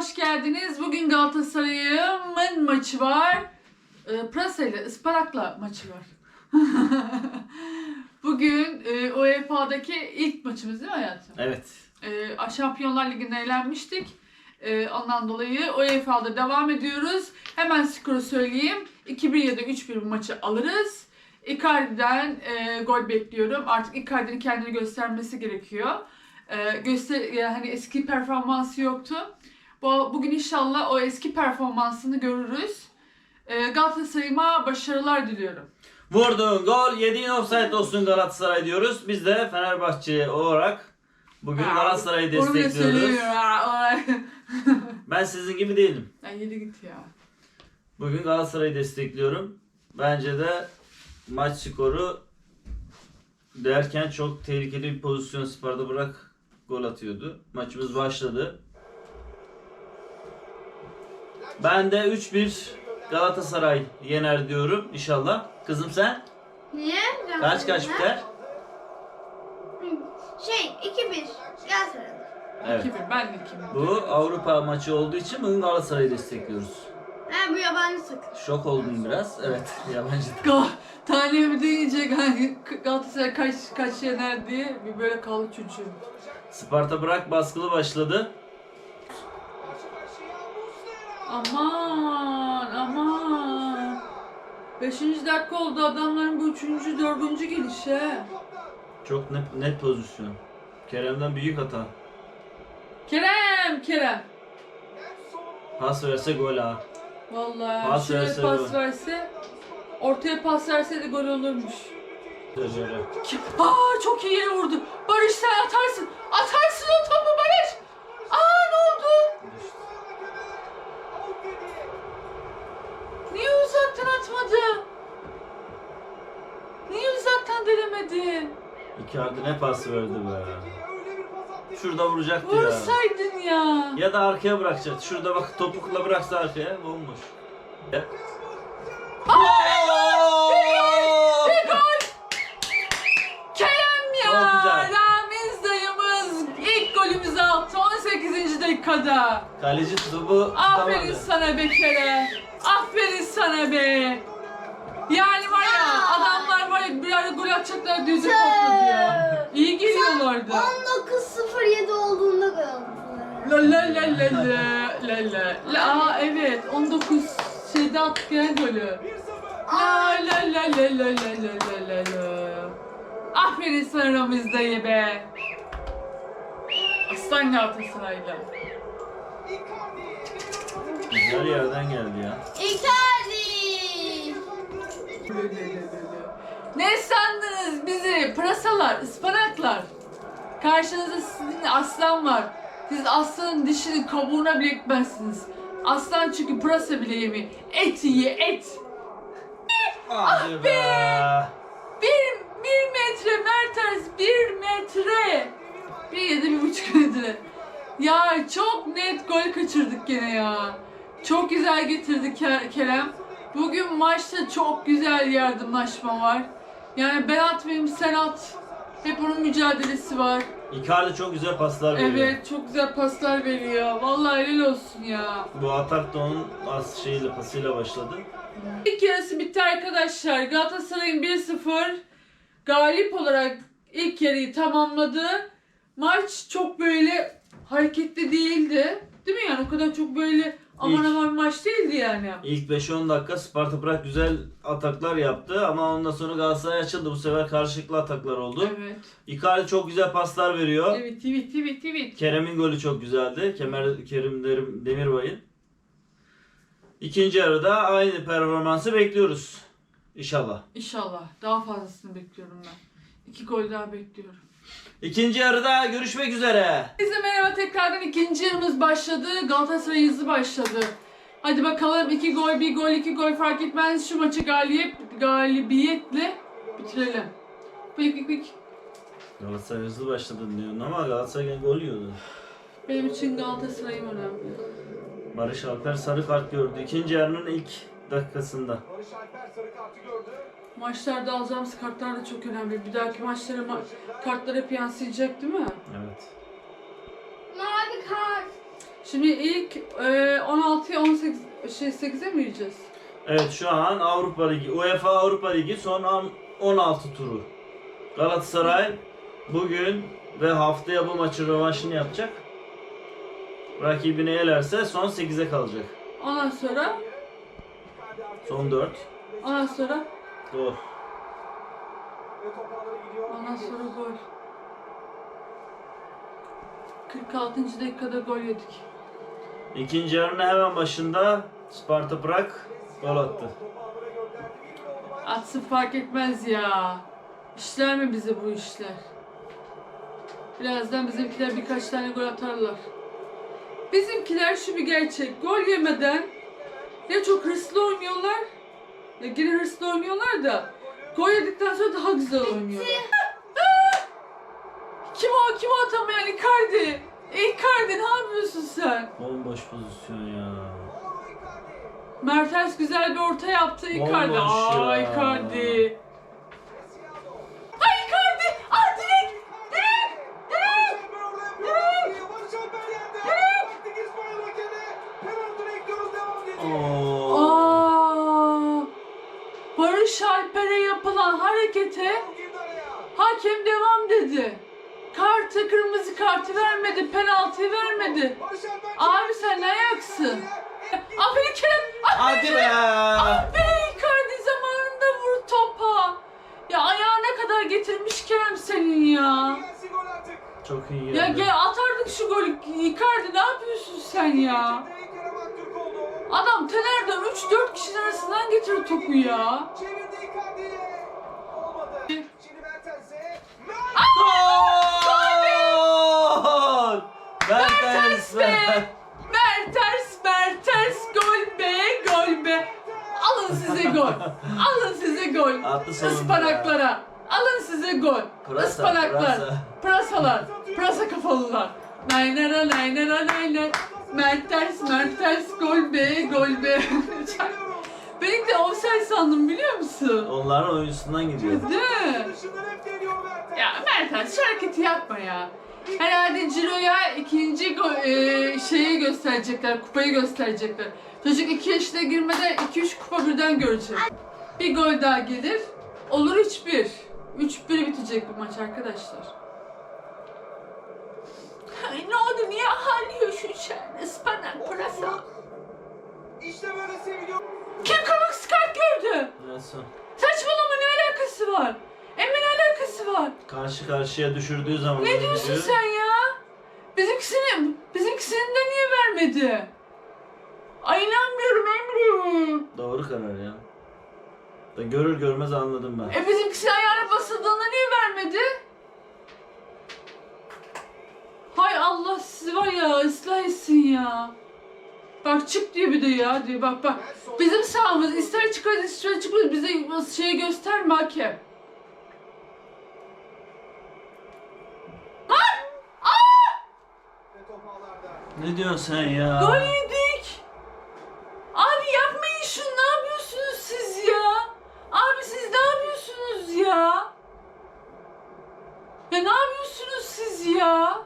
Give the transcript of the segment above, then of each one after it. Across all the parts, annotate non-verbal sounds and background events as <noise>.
hoş geldiniz. Bugün Galatasaray'ın maçı var. Ee, Prasa ile Isparak'la maçı var. <laughs> Bugün e, UEFA'daki ilk maçımız değil mi hayatım? Evet. E, Şampiyonlar Ligi'nde eğlenmiştik. E, ondan dolayı UEFA'da devam ediyoruz. Hemen skoru söyleyeyim. 2-1 ya da 3-1 bu maçı alırız. Icardi'den e, gol bekliyorum. Artık Icardi'nin kendini göstermesi gerekiyor. E, göster yani hani eski performansı yoktu. Bu, bugün inşallah o eski performansını görürüz. E, Galatasaray'ıma başarılar diliyorum. Vurdun gol, yediğin offside olsun Galatasaray diyoruz. Biz de Fenerbahçe olarak bugün Ha, Galatasaray'ı onu bile destekliyoruz. <laughs> Ben sizin gibi değilim. Ya yürü git ya. Bugün Galatasaray'ı destekliyorum. Bence de maç skoru derken çok tehlikeli bir pozisyon Sparta bırak gol atıyordu. Maçımız başladı. Ben de 3-1 Galatasaray yener diyorum inşallah. Kızım sen? Niye? Kaç kaç biter? Şey 2-1 Galatasaray. Evet. 2-1 ben de 2-1. Bu Avrupa maçı olduğu için bugün Galatasaray'ı destekliyoruz. Ha bu yabancı takım. Şok oldum biraz. Evet, <laughs> yabancı. Gal tanemi deyince hani Galatasaray kaç kaç yener diye bir böyle kaldı çocuğum. Sparta bırak baskılı başladı. Aman aman. Beşinci dakika oldu adamların bu üçüncü dördüncü gelişi. he. Çok net, net pozisyon. Kerem'den büyük hata. Kerem Kerem. Pas verse gol ha. Vallahi Pas şuraya verse pas gol. verse ortaya pas verse de gol olurmuş. Böyle. Aa çok iyi yere vurdu. Barış sen atarsın. Atarsın o topu Barış. Aa ne oldu? Niye uzaktan atmadın? Niye denemedin? Icardi ne pas verdi be. Şurada vuracaktı ya. Vursaydın ya. Ya da arkaya bırakacaktı. Şurada bak topukla bıraksa arkaya bomboş. Ya. Oo! Bir gol. Kerem ya. Çok güzel. Ramiz dayımız ilk golümüzü attı 18. dakikada. Kaleci topu Aferin tutamadı. sana be Kerem. Aferin sana be. Yani var ya Ya bir ara gol atacaklar düzü patladı ya. İyi geliyorlardı. 19-0-7 olduğunda gol. La la la la la la la la Aa evet 19 şeyde attık ya golü. La la la la la la la la la la Aferin sana Ramiz dayı be. Aslan Galatasaray'la. Güzel yerden geldi ya. Icardi. Ne sandınız bizi? Pırasalar, ıspanaklar. Karşınızda sizin aslan var. Siz aslanın dişini kabuğuna bile ekmezsiniz. Aslan çünkü pırasa bile yemiyor. Et yiye et. Hadi be. Bir, bir metre Mertens, bir metre. Bir ya da bir buçuk metre. Ya çok net gol kaçırdık gene ya. Çok güzel getirdi Ke- Kerem. Bugün maçta çok güzel yardımlaşma var. Yani ben atmayayım sen at. Hep onun mücadelesi var. Icardi çok güzel paslar veriyor. Evet çok güzel paslar veriyor. Vallahi helal olsun ya. Bu atak da onun az şeyle pasıyla başladı. İlk yarısı bitti arkadaşlar. Galatasaray'ın 1-0 galip olarak ilk yarıyı tamamladı. Maç çok böyle hareketli değildi. Değil mi yani? O kadar çok böyle aman İlk- aman maç değildi yani. İlk 5-10 dakika Sparta Prag güzel ataklar yaptı ama ondan sonra Galatasaray açıldı. Bu sefer karşılıklı ataklar oldu. Evet. Icardi çok güzel paslar veriyor. Evet, tweet, tweet, tweet. Kerem'in golü çok güzeldi. Kemer, Kerim Derim, Demirbay'ın. İkinci yarıda aynı performansı bekliyoruz. İnşallah. İnşallah. Daha fazlasını bekliyorum ben. İki gol daha bekliyorum. İkinci yarıda görüşmek üzere. Herkese merhaba tekrardan ikinci yarımız başladı. Galatasaray hızlı başladı. Hadi bakalım iki gol, bir gol, iki gol fark etmez. Şu maçı galibiyet, galibiyetle bitirelim. Pik pik pik. Galatasaray hızlı başladı diyorsun ama Galatasaray gol yiyordu. Benim için Galatasaray'ım önemli. Barış Alper sarı kart gördü. İkinci yarının ilk dakikasında. Maçlarda alacağımız kartlar da çok önemli. Bir dahaki maçlara ma- kartlar hep yansıyacak değil mi? Evet. Mavi kart. Şimdi ilk e, 16'ya 18 şey 8'e mi gireceğiz? Evet şu an Avrupa Ligi, UEFA Avrupa Ligi son an 16 turu. Galatasaray bugün ve haftaya bu maçın rövanşını yapacak. Rakibini elerse son 8'e kalacak. Ondan sonra Son 4. ondan sonra Gol. ondan sonra gol. 46. dakikada gol yedik. İkinci yarının hemen başında Sparta Prag gol attı. Atsın fark etmez ya. İşler mi bize bu işler? Birazdan bizimkiler birkaç tane gol atarlar. Bizimkiler şu bir gerçek. Gol yemeden ya çok hırslı oynuyorlar ya yine hırslı oynuyorlar da gol yedikten sonra daha güzel oynuyorlar. Ah! <laughs> Kim o? Kim o atamayan? Icardi. Icardi ne yapıyorsun sen? Bomboş pozisyon ya. Mertens güzel bir orta yaptı. Icardi. Bomboş Aa ya. Icardi. Yapılan harekete hakem devam dedi. Kartı, kırmızı kartı vermedi, penaltıyı vermedi. Abi sen ne ayaksın? Aferin Kerem! Hadi be. Aferin Icardi zamanında vur topa. Ya ayağına kadar getirmiş Kerem senin ya. Çok iyi geldi. Ya gel atardık şu golü. Icardi ne yapıyorsun sen ya? Adam Tener'de 3-4 kişinin arasından getir topu ya. Gol! Mertens be! Mertens, Mertens gol be, gol be. Alın size gol. <laughs> Alın size gol. Attı sonunda Ispanaklara. Alın size gol. Pırasa, Ispanaklar. pırasa. Pırasalar. Pırasa kafalılar. Naynara naynara naynar. Mertens, Mertens gol be, gol be. <laughs> Benim de offside sandım biliyor musun? Onların oyuncusundan gidiyor. Değil mi? Ya Mertens şu hareketi yapma ya. Herhalde Ciro'ya ikinci go- e, şeyi gösterecekler, kupayı gösterecekler. Çocuk 2 yaşına girmeden 2-3 kupa birden görecek. Bir gol daha gelir, olur 3-1. 3-1 bitecek bu maç arkadaşlar. Ay ne oldu niye ağlıyor şu içeride ıspanak pırasa? İşte böyle seviliyor. Kim kırmızı kart gördü? Nelson. Saçmalama ne alakası var? Emre ne alakası var? Karşı karşıya düşürdüğü zaman Ne diyorsun sen ya? Bizimkisini, bizimkisini de niye vermedi? Ay inanmıyorum Emre. Doğru karar ya. Da görür görmez anladım ben. E bizimkisi ayağına basıldığında niye vermedi? Hay Allah sizi var ya ıslah etsin ya. Bak çık diyor bir de ya diyor bak bak. Bizim sahamız ister çıkarız ister çıkmaz bize şey gösterme hakem. Ve top ağlarda. Ne diyorsun sen ya? Gol yedik. Abi yapmayın şunu ne yapıyorsunuz siz ya? Abi siz ne yapıyorsunuz ya? Ya ne yapıyorsunuz siz ya?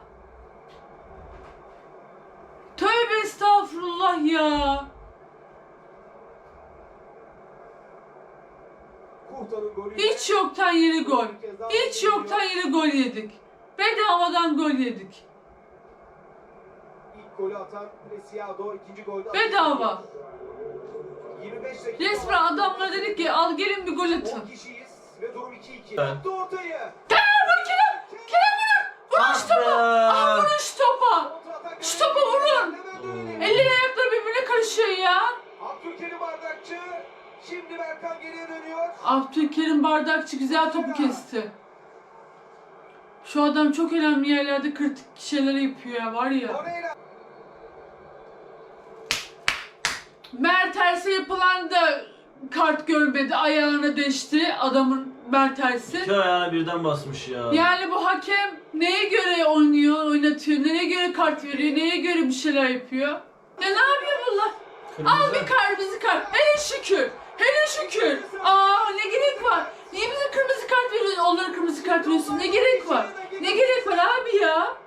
Tövbe estağfurullah ya. Hiç yoktan yere gol. Hiç yoktan yere gol yedik. Bedavadan gol yedik. Golü atan Preciado, ikinci golde Bedava. 25 dakika. Resmen adamlara dedik ki al gelin bir gol 10 atın. kişiyiz ve durum 2-2. Evet. Attı ortayı. Kerem vur Kerem! Kerem vurun! Vurun şu topa! Ah vurun şu topa! Şu topa vurun! Hemen dönelim. Eller ayakları birbirine karışıyor ya. Abdülkerim Bardakçı. Şimdi Berkan geriye dönüyor. Abdülkerim Bardakçı güzel topu kesti. Şu adam çok önemli yerlerde kritik şeyler yapıyor ya var ya. Torreira. Mertens'e yapılan da kart görmedi. Ayağına deşti adamın Mertens'i. İki ayağına birden basmış ya. Yani bu hakem neye göre oynuyor, oynatıyor, neye göre kart veriyor, neye göre bir şeyler yapıyor? Ya ne yapıyor bunlar? Kırmızı. Al bir kırmızı kart. Hele şükür. Hele şükür. Aa ne gerek var? Niye bize kırmızı kart veriyorsun? Onlara kırmızı kart veriyorsun. Ne gerek var? Ne gerek var abi ya?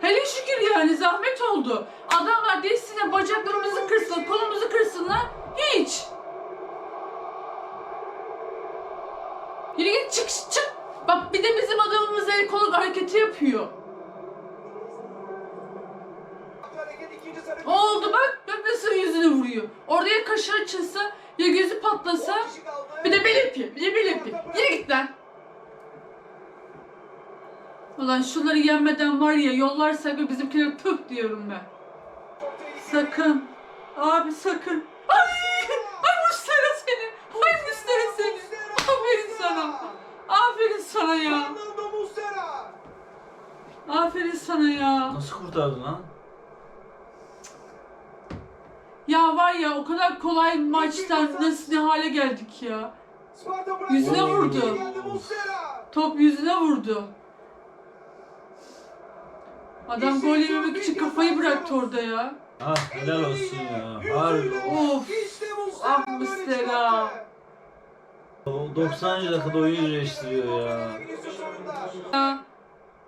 Hele şükür yani zahmet oldu. Adamlar desine bacaklarımızı kırsın, kolumuzu kırsınlar. Hiç. Yürü git çık çık. Bak bir de bizim adamımız el kolu hareketi yapıyor. Oldu bak. Nasıl yüzüne vuruyor. Orada ya kaşı açılsa ya gözü patlasa. Bir de bel yapıyor. Bir de bel yapıyor. Yürü git lan. Ulan şunları yenmeden var ya yollarsak ve bizimkiler tık diyorum ben. Sakın. Abi sakın. Ay! Ay Mustera seni. Ay Mustera seni. Aferin sana. Aferin sana ya. Fernando Muslera. Aferin sana ya. Nasıl kurtardın lan? Ya var ya o kadar kolay maçtan nasıl ne hale geldik ya. Sparta. Yüzüne vurdu. Geldi Muslera. Top yüzüne vurdu. Adam gol yememek için kafayı bıraktı orada ya. Ah helal olsun ya. Harbi. Of. İşte Muslera. Ah böyle Muslera. O 90. dakikada oyun iyileştiriyor ya. Ya.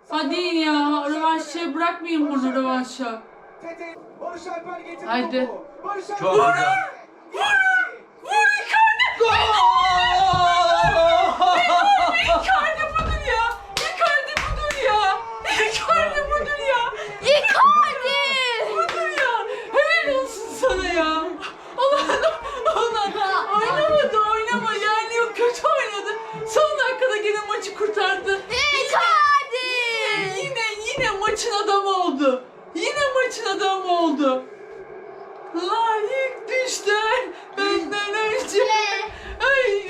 Hadi ya rövanşı bırakmayın bunu rövanşa. Barış Alper getirdi Haydi. topu. Barış Alper. Çok güzel. Vur Icardi! Icardi budur ya! Icardi budur ya! Icardi budur ya! Icardi! Budur ya! Helal olsun sana ya! Allah Allah! Oynamadı oynama yani yok kötü oynadı. Son dakikada gene maçı kurtardı. Icardi! Yine yine maçın adamı oldu. Yine maçın adamı oldu. Layık düşler benden önce. Ay.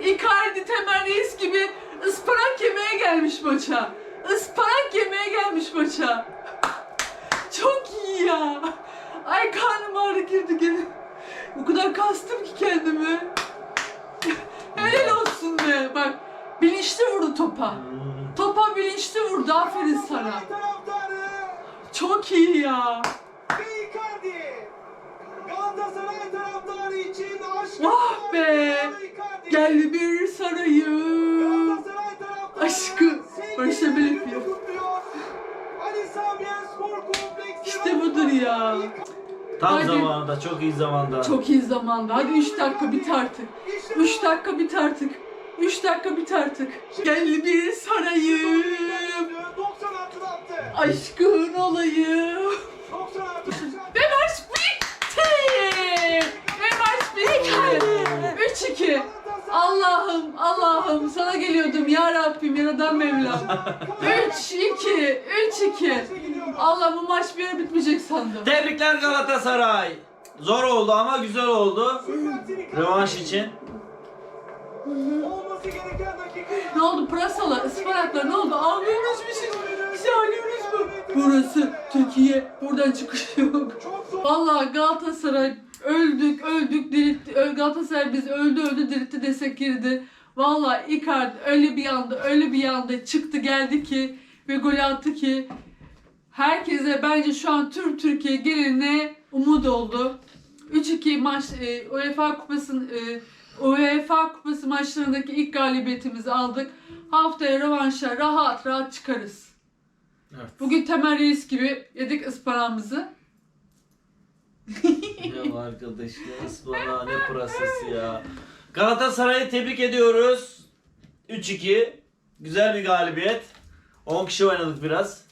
Icardi Temel Reis gibi ıspanak yemeye gelmiş maça. Ispanak yemeye gelmiş maça. Çok iyi ya. Ay karnım ağrı girdi gene. O kadar kastım ki kendimi. Helal olsun be. Bak bilinçli vurdu topa. Hmm. Topa bilinçli vurdu. Aferin sana. Galatasaray taraftarı Çok iyi ya. ve Icardi. Galatasaray taraftarı için aşk. Ah be. Geldi bir sarayım. Aşkı. Barış'a böyle yapıyor. İşte budur ya. Tam Hadi. zamanında, çok iyi zamanda. Çok iyi zamanda. Hadi 3 dakika bit artık. 3 dakika bit artık. 3 dakika bit artık. Geldi bir sarayım. 90 artı attı. Aşkın olayım. 90 artı. Ve maç bitti. Ve maç bitti. 3-2. Allah'ım Allah'ım sana geliyordum ya Rabbim yaradan Mevlam. 3-2. 3-2. Allah bu maç bir yere bitmeyecek sandım. Tebrikler Galatasaray. Zor oldu ama güzel oldu. Rövanş için. Ne oldu pırasalar, ıspanaklar ne oldu? Ağlıyoruz bir şey. Biz ağlıyoruz mu? Burası Türkiye. Buradan çıkış yok. Vallahi Galatasaray desek girdi. Vallahi Icardi öyle bir anda öyle bir anda çıktı geldi ki ve gol attı ki herkese bence şu an tüm Türkiye geneline umut oldu. 3-2 maç e, UEFA Kupası'nın e, UEFA Kupası maçlarındaki ilk galibiyetimizi aldık. Haftaya rövanşa rahat rahat çıkarız. Evet. Bugün Temel Reis gibi yedik ıspanağımızı. ya arkadaş ne ıspanağı ne pırasası ya. Galatasaray'ı tebrik ediyoruz. 3-2. Güzel bir galibiyet. 10 kişi oynadık biraz.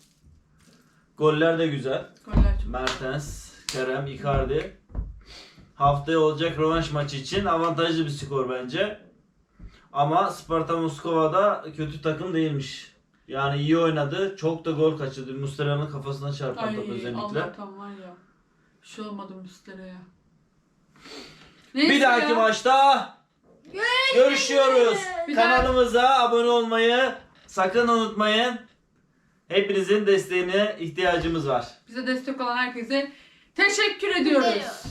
Goller de güzel. Goller çok. Mertens, Kerem, Icardi. Haftaya olacak rövanş maçı için avantajlı bir skor bence. Ama Sparta Moskova'da kötü takım değilmiş. Yani iyi oynadı. Çok da gol kaçırdı. Muslera'nın kafasına çarpan Ay top özellikle. Allah'tan var ya. Bir şey olmadı Müstera'ya. Bir dahaki maçta görüşüyoruz. Bir daha- Kanalımıza abone olmayı sakın unutmayın. Hepinizin desteğine ihtiyacımız var. Bize destek olan herkese teşekkür ediyoruz. Ediyoruz.